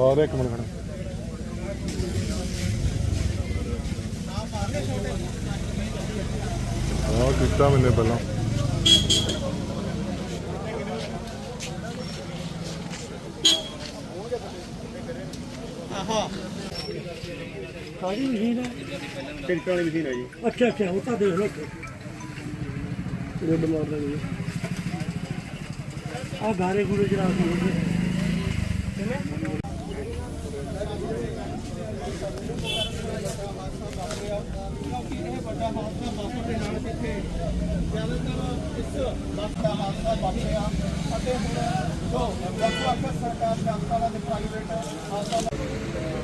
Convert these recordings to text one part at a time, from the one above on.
ਔਰ ਇੱਕ ਮਿੰਟ ਖੜਾ ਹਾਂ ਕੀਤਾ ਮੈਨੇ ਪਹਿਲਾਂ। ਸਾਡੀ ਮਸ਼ੀਨ ਹੈ? ਟਿਕਟਾਂ ਵਾਲੀ ਮਸ਼ੀਨ ਹੈ ਜੀ। ਅੱਛਾ ਅੱਛਾ ਉਹ ਤਾਂ ਦੇਖ ਲਓ ਗੁੱਡ ਮਾਰਨਿੰਗ ਜੀ। ਆ ਗਾਰੇ ਗੂਰੇ ਜਰਾ ਸੀ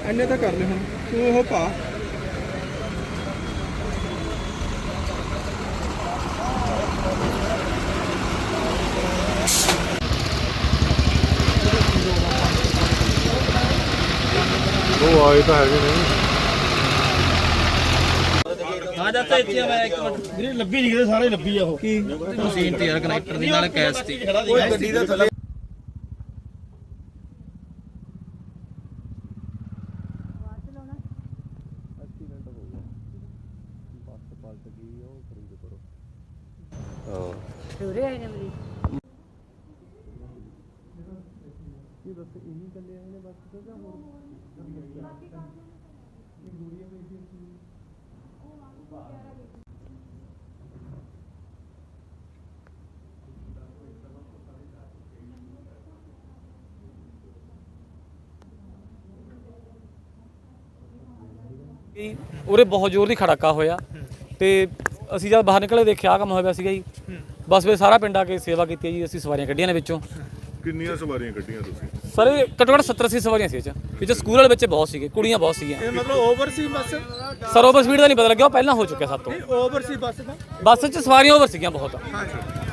ਐਨੇ ਤਾਂ ਕਰ ਲੈ ਹੁਣ। ਤੂੰ ਉਹ ਪਾ। ਉਹ ਆਏ ਤਾਂ ਹੈਗੇ ਨੇ। ਵੀਰੇ ਲੱਭੀ ਨਹੀਂ ਕਿਤੇ ਸਾਰੇ ਲੱਭੀ ਆ ਉਹ। ਕੀ? ਮਸ਼ੀਨ ਤੇ ਯਾਰ ਕਨੈਕਟਰ ਦੀ ਨਾਲ ਕੈਸ ਦੀ ਓਏ ਗੱਡੀ ਦਾ ਥੱਲੇ ਦੂਰੇ ਆਏ ਨੇ ਉਰੇ ਬਹੁਤ ਜ਼ੋਰ ਦੀ ਖੜਾਕਾ ਹੋਇਆ ਤੇ ਅਸੀਂ ਜਦ ਬਾਹਰ ਨਿਕਲੇ ਦੇਖਿਆ ਆਹ ਕੰਮ ਹੋਇਆ ਪਿਆ ਸੀਗਾ ਜੀ। ਬਸ ਵੇ ਸਾਰਾ ਪਿੰਡ ਆ ਕੇ ਸੇਵਾ ਕੀਤੀ ਹੈ ਜੀ ਅਸੀਂ ਸਵਾਰੀਆਂ ਕੱਢੀਆਂ ਨੇ ਵਿੱਚੋਂ। ਕਿੰਨੀਆਂ ਸਵਾਰੀਆਂ ਕੱਢੀਆਂ ਤੁਸੀਂ? ਸਰ ਇਹ ਘੱਟੋ ਘੱਟ 70 80 ਸਵਾਰੀਆਂ ਸੀ ਇਹ 'ਚ। ਵਿੱਚ ਸਕੂਲ ਵਾਲੇ ਬੱਚੇ ਬਹੁਤ ਸੀਗੇ ਕੁੜੀਆਂ ਬਹੁਤ ਸੀਗੀਆਂ। ਇਹ ਮਤਲਬ ਓਵਰ ਸੀ ਬੱਸ? ਸਰ ਓਵਰ ਸਪੀਡ ਦਾ ਨਹੀਂ ਪਤਾ ਲੱਗਿਆ ਉਹ ਪਹਿਲਾਂ ਹੋ ਚੁੱਕਿਆ ਸਭ ਤੋਂ। ਓਵਰ ਸੀ ਬੱਸ ਦਾ? ਬੱਸ 'ਚ ਸਵਾਰੀਆਂ ਓਵਰ ਸੀਗੀਆਂ ਬਹੁਤ। ਹਾਂਜੀ।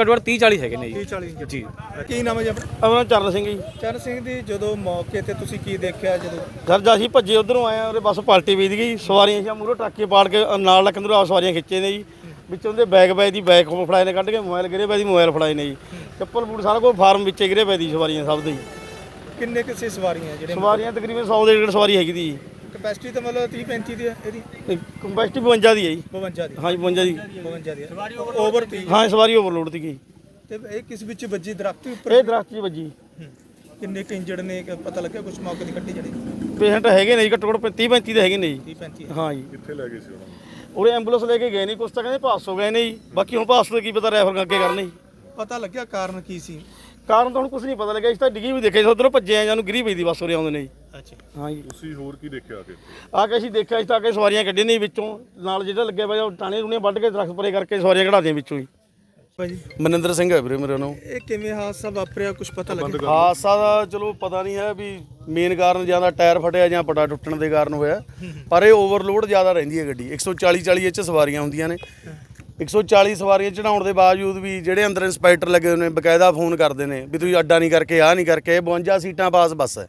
ਘੱਟੋ ਘੱਟ 30 40 ਹੈਗੇ ਨੇ 30 ਜੀ 40 ਜੀ। ਕੀ ਨਾਮ ਹੈ ਜੀ ਆਪਣਾ? ਚਰਨ ਸਿੰਘ ਜੀ। ਚਰਨ ਸਿੰਘ ਦੀ ਜਦੋਂ ਮੌਕੇ ਤੇ ਤੁਸੀਂ ਕੀ ਦੇਖਿਆ ਜਦੋਂ? ਸਰ ਜਦ ਅਸੀਂ ਭੱਜੇ ਉਧਰੋਂ ਆਏ ਆ ਉਹਦੇ ਬੱਸ ਪਲਟੀ ਵੀਦ ਗਈ ਸਵਾਰੀਆਂ ਸੀ ਮੂਹਰੇ ਟਰੱਕੇ ਪਾੜ ਕੇ ਨਾਲ ਲੱਕੰਦਰੋਂ ਆ ਸਵਾਰੀਆਂ ਖਿੱਚੇ ਨੇ ਜੀ। ਵਿੱਚੋਂ ਦੇ ਬੈਗ ਬੈਗ ਦੀ ਬੈਗ ਖੋ ਫੜਾਏ ਨੇ ਕੱਢ ਕੇ ਮੋਬਾਈਲ ਗਿਰੇ ਪਏ ਦੀ ਮੋਬਾਈਲ ਫੜਾਏ ਨੇ ਜੀ। ਚੱਪਲ ਬੂਟ ਸਾਰਾ ਕੁਝ ਫਾਰਮ ਵਿੱਚੇ ਗਿਰੇ ਪਏ ਦੀ ਸਵਾਰੀਆਂ ਸਭ ਦੇ ਜੀ। ਕਿੰਨੇ ਕਿਸੇ ਸਵਾਰੀਆਂ ਜਿਹੜੇ ਸਵਾਰੀਆਂ ਤਕਰੀਬਨ 100 ਦੇ ਡੇਢ ਸਵਾਰੀ ਹੈਗੀ ਦੀ ਜੀ। ਕਪੈਸਿਟੀ ਤਾਂ ਮਤਲਬ 30 35 ਦੀ ਹੈ ਇਹਦੀ। ਕੰਪੈਸਟੀ 52 ਦੀ ਹੈ ਜੀ। 52 ਦੀ। ਹਾਂਜੀ 52 ਦੀ। 52 ਦੀ ਹੈ। ਓਵਰ 30 ਹਾਂ ਸਵਾਰੀ ਓਵਰਲੋਡ ਦੀ ਗਈ ਤੇ ਇਹ ਕਿਸ ਵਿੱਚ ਵੱਜੀ? ਦਰਖਤ ਦੇ ਉੱਪਰ ਇਹ ਦਰਖਤ 'ਚ ਵੱਜੀ। ਹੂੰ। ਕਿੰਨੇ ਕਿ ਇੰਜਰਡ ਨੇ? ਕਿ ਪਤਾ ਲੱਗਿਆ ਕੁਝ ਮੌਕੇ ਦੀ ਕੱਟੀ ਜਿਹੜੀ? ਪੇਸ਼ੈਂਟ ਹੈਗੇ ਨੇ ਜੀ ਘੱਟੋ ਘੱਟ 30 35 ਦੇ ਹੈਗੇ ਨੇ ਜੀ। 30 35 ਹਾਂ। ਜੀ। ਕਿੱਥੇ ਲੈ ਗਏ ਸੀ ਉਹਨਾਂ ਨੂੰ? ਉਰੇ ਐਂਬੂਲੈਂਸ ਲੈ ਕੇ ਗਏ ਨਹੀਂ ਕੁਛ ਤਾਂ ਕਹਿੰਦੇ ਪਾਸ ਹੋ ਗਏ ਨੇ ਜੀ। ਬਾਕੀ ਹੁਣ ਪਾਸ ਤੋਂ ਕੀ ਪਤਾ ਰੈਫਰ ਅੱਗੇ ਕਰਨੇ ਜੀ। ਪਤਾ ਲੱਗਿਆ ਕਾਰਨ ਕੀ ਸੀ? ਕਾਰਨ ਤਾਂ ਹੁਣ ਕੁਝ ਨਹੀਂ ਪਤਾ ਲੱਗਿਆ। ਇਸ ਤਾਂ ਡਿੱਗੀ ਵੀ ਦੇਖਿਆ ਸੀ ਉਧਰੋਂ ਭੱਜੇ ਆ ਜਾਨੂੰ ਗਿਰੀ ਪਈ ਦੀ ਬੱਸ ਉਰੇ ਆਉਂਦੇ ਨੇ ਜੀ। ਅੱਛਾ ਹਾਂ ਜੀ। ਤੁਸੀਂ ਹੋਰ ਕੀ ਦੇਖਿਆ ਆ ਕੇ ਆ ਕੇ ਅਸੀਂ ਦੇਖਿਆ ਇਸ ਤਾਂ ਆ ਕੇ ਸਵਾਰੀਆਂ ਕੱਢੀਆਂ ਨੇ ਵਿੱਚੋਂ। ਨਾਲ ਜਿਹੜਾ ਲੱਗਿਆ ਪਿਆ ਉਹ ਟਾਣੇ ਰੂਣੇ ਵੱਢ ਕੇ ਦਰਖਤ ਪਰੇ ਕਰਕੇ ਸਵਾਰੀਆਂ ਕਢਾਦੀਆਂ ਵਿੱਚੋਂ ਹੀ। ਭਾਜੀ। ਮਨਿੰਦਰ ਸਿੰਘ ਹੈ ਵੀਰੇ ਮੇਰੇ ਨਾਮ। ਇਹ ਕਿਵੇਂ ਹਾਦਸਾ ਵਾਪਰਿਆ ਕੁਝ ਪਤਾ ਲੱਗਿਆ? ਹਾਦਸਾ ਦਾ ਚਲੋ ਪਤਾ ਨਹੀਂ ਹੈ ਵੀ ਮੇਨ ਕਾਰਨ ਜਾਂ ਟਾਇਰ ਫਟਿਆ ਜਾਂ ਪਟਾ ਟੁੱਟਣ ਦੇ ਕਾਰਨ ਹੋਇਆ। ਪਰ ਇਹ ਓਵਰਲੋਡ ਜ਼ਿਆਦਾ ਰਹਿੰਦੀ ਹੈ ਗੱਡੀ। 140 40 ਇਹ 'ਚ ਸਵਾਰੀਆਂ ਹੁੰਦੀਆਂ ਨੇ। 140 ਸਵਾਰੀਆਂ ਚੜਾਉਣ ਦੇ ਬਾਵਜੂਦ ਵੀ ਜਿਹੜੇ ਅੰਦਰ ਇੰਸਪੈਕਟਰ ਲੱਗੇ ਹੋਏ ਨੇ ਬਕਾਇਦਾ ਫੋਨ ਕਰਦੇ ਨੇ ਵੀ ਤੁਸੀਂ ਅੱਡਾ ਨਹੀਂ ਕਰਕੇ ਆਹ ਨਹੀਂ ਕਰਕੇ ਇਹ 52 ਸੀਟਾਂ ਪਾਸ ਬੱਸ ਹੈ।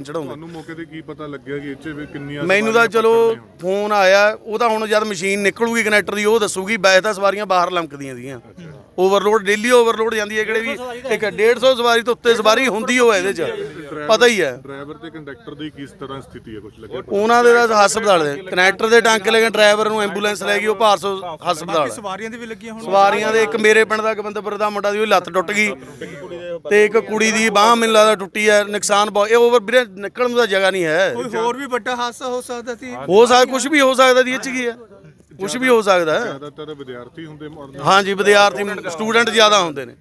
ਨਹੀਂ ਚੜਾਉਂਦੇ। ਤੁਹਾਨੂੰ ਮੌਕੇ ਤੇ ਕੀ ਪਤਾ ਲੱਗਿਆ ਕਿ ਇੱਥੇ ਵੀ ਕਿੰਨੀਆਂ ਮੈਨੂੰ ਤਾਂ ਚਲੋ? ਫੋਨ ਆਇਆ ਉਹ ਤਾਂ ਹੁਣ ਜਦ ਮਸ਼ੀਨ ਨਿਕਲੂਗੀ ਕਨੈਕਟਰ ਦੀ ਉਹ ਦੱਸੂਗੀ ਵੈਸੇ ਤਾਂ ਸਵਾਰੀਆਂ ਬਾਹਰ ਲੰਕਦੀਆਂ ਸੀਗੀਆਂ। ਓਵਰਲੋਡ ਡੇਲੀ ਓਵਰਲੋਡ ਜਾਂਦੀ ਹੈ ਕਿਹੜੇ ਵੀ ਇੱਕ 150 ਸਵਾਰੀ ਤੋਂ ਉੱਤੇ ਸਵਾਰੀ ਹੁੰਦੀ ਹੋ ਇਹਦੇ 'ਚ। ਪਤਾ ਹੀ ਹੈ। ਡਰਾਈਵਰ ਤੇ ਕੰਡਕਟਰ ਦੀ ਕਿਸ ਤਰ੍ਹਾਂ ਸਥਿਤੀ ਹੈ ਕੁਝ ਲੱਗਿਆ ਉਹਨਾਂ ਦੇ ਤਾਂ ਹਸਪਤਾਲ ਦੇ ਕਨੈਕਟਰ ਦੇ ਟਾਂਕੇ ਲੈ ਕੇ ਡਰਾਈਵਰ ਨੂੰ ਐਂਬੂਲੈਂਸ ਲੈ ਗਈ ਉਹ ਭਾਰਸੋ ਹਸਪਤਾਲ। ਸਵਾਰੀਆਂ ਦੇ ਵੀ ਲੱਗੀਆਂ ਹੁਣ ਸਵਾਰੀਆਂ ਦੇ ਇੱਕ ਮੇਰੇ ਪਿੰਡ ਦਾ ਗਵਿੰਦਪੁਰ ਦਾ ਮੁੰਡਾ ਦੀ ਉਹਦੀ ਲੱਤ ਟੁੱਟ ਗਈ ਤੇ ਇੱਕ ਕੁੜੀ ਦੀ ਬਾਹ ਮੈਨੂੰ ਲੱਗਦਾ ਟੁੱਟੀ ਹੈ ਨੁਕਸਾਨ ਬਹੁਤ ਇਹ ਓਵਰ ਵੀਰੇ ਨਿਕਲਣ ਤਾਂ ਜਗ੍ਹਾ ਨਹੀਂ ਹੈ। ਕੋਈ ਹੋਰ ਵੀ ਵੱਡਾ ਹਾਦਸਾ ਹੋ ਸਕਦਾ ਸੀ? ਹੋ ਸਕਦਾ ਕੁਝ ਵੀ ਹੋ ਸਕਦਾ ਦੀ ਇਹ ਚ ਕੀ ਹੈ? ਕੁਝ ਵੀ ਹੋ ਸਕਦਾ ਹੈ। ਜ਼ਿਆਦਾਤਰ ਵਿਦਿਆਰਥੀ ਹੁੰਦੇ ਮਰਨ ਹਾਂਜੀ ਵਿਦਿਆਰਥੀ ਸਟੂਡੈਂਟ ਜ਼ਿਆਦਾ ਹੁੰਦੇ ਨੇ।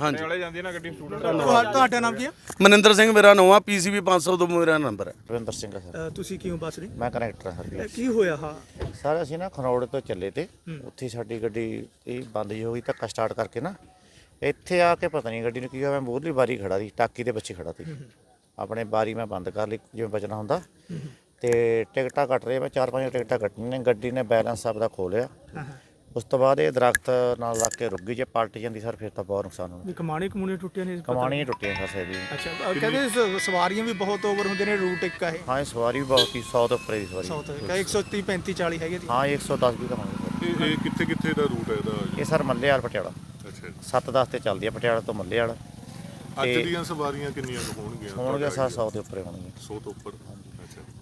ਹਾਂਜੀ। ਤੁਹਾ- ਤੁਹਾਡਾ ਨਾਮ ਕੀ ਹੈ? ਮਨਿੰਦਰ ਸਿੰਘ ਮੇਰਾ ਨਾਮ ਆ ਪੀਸੀਬੀ 500 ਤੋਂ ਮੇਰਾ ਨੰਬਰ ਹੈ। ਰਵਿੰਦਰ ਸਿੰਘ ਸਰ। ਅ, ਤੁਸੀਂ ਕਿਉਂ ਬੱਸ ਰਹੇ? ਮੈਂ ਕਨੈਕਟਰ ਹਾਂ ਸਰ। ਅ, ਕੀ ਹੋਇਆ ਹਾਂ? ਸਰ ਅਸੀਂ ਨਾ ਖਰੋੜ ਤੋਂ ਚੱਲੇ ਤੇ ਉੱਥੇ ਸਾਡੀ ਗੱਡੀ ਇਹ ਬੰਦ ਜਿਹੀ ਹੋ ਗਈ ਧੱਕਾ ਸਟਾਰਟ ਕਰਕੇ ਨਾ ਇੱਥੇ ਆ ਕੇ ਪਤਾ ਨਹੀਂ ਗੱਡੀ ਨੂੰ ਕੀ ਹੋਇਆ ਮੈਂ ਮੂਹਰਲੀ ਬਾਰੀ ਖੜਾ ਸੀ ਟਾਕੀ ਦੇ ਪਿੱਛੇ ਖੜਾ ਸੀ। ਆਪਣੇ ਬਾਰੀ ਮੈਂ ਬੰਦ ਕਰ ਲਈ ਜਿਵੇਂ ਬਚਣਾ ਹੁੰਦਾ। ਤੇ ਟਿਕਟਾਂ ਕੱਟ ਰਹੇ ਮੈਂ ਚਾਰ ਪੰਜ ਟਿਕਟਾਂ ਕੱਟਣੀਆਂ ਨੇ ਗੱਡੀ ਨੇ ਬੈਲੈਂਸ ਆਪਦਾ ਖੋ ਲਿਆ। ਉਸ ਤੋਂ ਬਾਅਦ ਇਹ ਦਰਖਤ ਨਾਲ ਲੱਗ ਕੇ ਰੁਕ ਗਈ ਜੇ ਪਲਟ ਜਾਂਦੀ ਸਰ ਫਿਰ ਤਾਂ ਬਹੁਤ ਨੁਕਸਾਨ ਹੋਣਾ। ਕਮਾਣੇ ਕਮੂਣੇ ਟੁੱਟੇ ਨੇ ਕਮਾਣੀਆਂ ਟੁੱਟੀਆਂ ਸਰ ਸੇ ਦੀ ਅੱਛਾ ਅ, ਕਹਿੰਦੇ ਸ- ਸਵਾਰੀਆਂ ਵੀ ਬਹੁਤ ਓਵਰ ਹੁੰਦੇ ਨੇ ਰੂਟ ਇੱਕ ਆ ਇਹ। ਹਾਂ ਇਹ ਸਵਾਰੀ ਵੀ ਬਹੁਤ ਸੀ 100 ਤੋਂ ਉੱਪਰ ਦੀ ਸਵਾਰੀ। ਸਾਊਥ ਕਾ 130 35 40 ਹੈਗੇ ਹਾਂ ਇਹ 110 ਵੀ ਤਾਂ ਹੋਣੀ ਸਰ। ਇਹ ਇਹ ਕਿੱਥੇ ਕਿੱਥੇ ਦਾ ਰੂਟ ਹੈ ਇਹਦਾ ਇਹ ਸਰ ਮੱਲੇ ਵਾਲ ਪਟਿਆਲਾ। ਅੱਛਾ। ਜੀ। 7-10 ਤੇ ਚੱਲਦੀ ਆ ਪਟਿਆਲਾ ਤੋਂ ਮੱਲੇ ਵਾਲਾ ਅੱਜ ਦੀਆਂ ਸਵਾਰੀਆਂ ਕਿੰਨੀਆਂ ਕੁ ਹੋਣਗੀਆਂ? ਹੋਣਗੇ ਸਰ 100 ਦੇ ਉੱਪਰ ਹੋਣਗੇ 100 ਤੋਂ ਉੱਪਰ।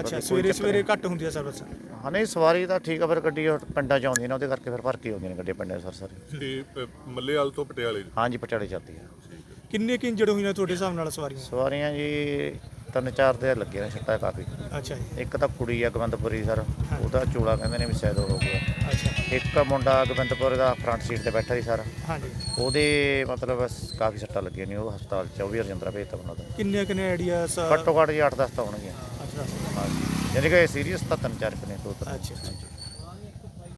ਅੱਛਾ ਸਵੇਰੇ ਸਵੇਰੇ ਘੱਟ ਹੁੰਦੀ ਆ ਸਰਵਿਸ ਹਾਂ ਨਹੀਂ ਸਵਾਰੀ ਤਾਂ ਠੀਕ ਆ ਫਿਰ ਗੱਡੀ ਉਹ ਪਿੰਡਾਂ ਚ ਆਉਂਦੀ ਨੇ ਉਹਦੇ ਕਰਕੇ ਫਿਰ ਭਰ ਕੇ ਆਉਂਦੀਆਂ ਨੇ ਗੱਡੀਆਂ ਪਿੰਡਾਂ 'ਚ ਸਰ ਸਰ। ਤੇ ਅ, ਮੱਲੇਵਾਲ ਤੋਂ ਪਟਿਆਲੇ ਹਾਂਜੀ ਪਟਿਆਲੇ ਚੱਲਦੀ ਆ। ਕਿੰਨੇ ਕਿ ਇੰਜਰਡ ਹੋਈਆਂ ਤੁਹਾਡੇ ਹਿਸਾਬ ਨਾਲ ਸਵਾਰੀਆਂ? ਸਵਾਰੀਆਂ ਜੀ ਤਿੰਨ ਚਾਰ ਦੇ ਲੱਗੇ ਨੇ ਛੱਟਾ ਕਾਫੀ। ਅੱਛਾ ਜੀ। ਇੱਕ ਤਾਂ ਕੁੜੀ ਆ ਗਵੰਦਪੁਰੀ ਸਰ ਉਹਦਾ ਚੋਲਾ ਕਹਿੰਦੇ ਨੇ ਵੀ ਸ਼ਾਇਦ ਉਹ ਹੋ ਗਿਆ। ਅੱਛਾ। ਇੱਕ ਮੁੰਡਾ ਗਵੰਦਪੁਰ ਦਾ ਫਰੰਟ ਸੀਟ ਤੇ ਬੈਠਾ ਸੀ ਸਰ। ਹਾਂਜੀ। ਉਹਦੇ ਮਤਲਬ ਸ- ਕਾਫੀ ਸੱਟਾਂ ਲੱਗੀਆਂ ਨੇ ਉਹ ਹਸਪਤਾਲ ਚ ਉਹ ਵੀ ਰਜਿੰਦਰਾ ਭੇਜਤਾ ਉਹਨਾਂ ਦਾ। ਕਿੰਨੇ ਕਿੰਨੇ ਆਈਡੀਆਸ ਘੱਟੋ ਘੱਟ ਜੀ 8-10 ਤਾਂ ਹੋਣਗੀਆਂ। ਹਾਂਜੀ। ਯਾਨੀ ਕਿ ਸੀਰੀਅਸ ਤਾਂ ਤਿੰਨ ਚਾਰ ਕੁ ਨੇ ਦੋ ਤਿੰਨ ਅੱਛਾ।